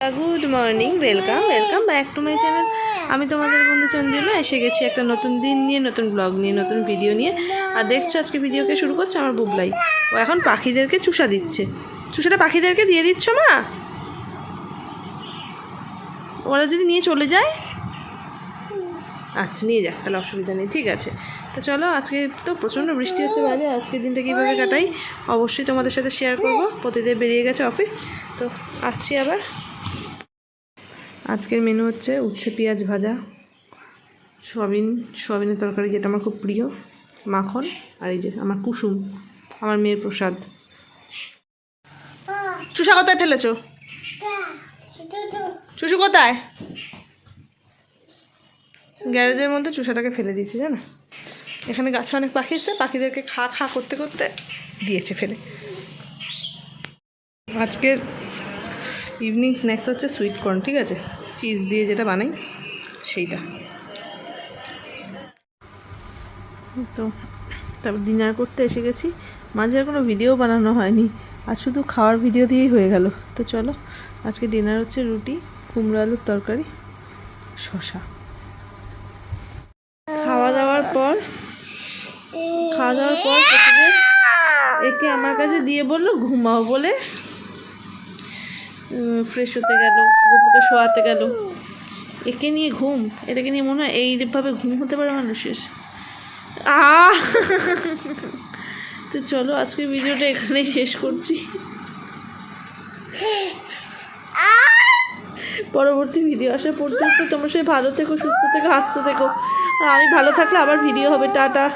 Good morning welcome welcome back to my channel আমি তোমাদের বন্ধু চন্দ্রিমা, এসে গেছি একটা নতুন দিন নিয়ে, নতুন ব্লগ নিয়ে, নতুন ভিডিও নিয়ে। আর দেখছ আজকে ভিডিওকে শুরু করছে আমার বুবলাই। ও এখন পাখিদেরকে চুষা দিচ্ছে। চুষাটা পাখিদেরকে দিয়ে দিচ্ছ, মা? ওরা যদি নিয়ে চলে যায়? আচ্ছা নিয়ে যাক, তাহলে অসুবিধা নেই, ঠিক আছে। তো চলো, আজকে তো প্রচণ্ড বৃষ্টি হচ্ছে বাইরে আজকের দিনটা কীভাবে কাটাই? অবশ্যই তোমাদের সাথে শেয়ার করব। প্রতিদিন বেরিয়ে গেছে অফিস তো আসছি আবার। আজকের মেনু হচ্ছে উচ্ছে পেঁয়াজ ভাজা, সোয়াবিন, সোয়াবিনের তরকারি যেটা আমার খুব প্রিয়, মাখন আর এই যে আমার কুসুম, আমার মেয়ের প্রসাদ। চুষা কোথায় ফেলেছ? চুষু কোথায়? গ্যারেজের মধ্যে চুষাটাকে ফেলে দিয়েছি, জানো? এখানে গাছে অনেক পাখি এসছে, পাখিদেরকে খা খা করতে করতে দিয়েছে ফেলে। আজকের ইভিনিং স্ন্যাক্স হচ্ছে সুইট কর্ন, ঠিক আছে? চিজ দিয়ে যেটা বানাই, সেইটা। তো, তারপর ডিনার করতে এসে গেছি। মাঝে আর কোনো ভিডিও বানানো হয়নি। আর শুধু খাওয়ার ভিডিও দিয়েই হয়ে গেল। তো চলো, আজকে ডিনার হচ্ছে রুটি, কুমড়ো আলুর তরকারি শশা খাওয়া দাওয়ার পর, খাওয়া দাওয়ার পর একে আমার কাছে দিয়ে বলল, ঘুমাও বলে ফ্রেশ হতে গেল, গপুকে শোয়াতে গেল। একে নিয়ে ঘুম, এটাকে নিয়ে মনে হয় এইভাবে ঘুম হতে পারে মানুষের। আহ! তো চলো আজকে ভিডিওটা এখানেই শেষ করছি। পরবর্তী ভিডিও আসা পর্যন্ত তোমরা সবাই ভালো থেকো, সুস্থ থেকো, হাসতে থেকো। আর আমি ভালো থাকলে আবার ভিডিও হবে, টাটা।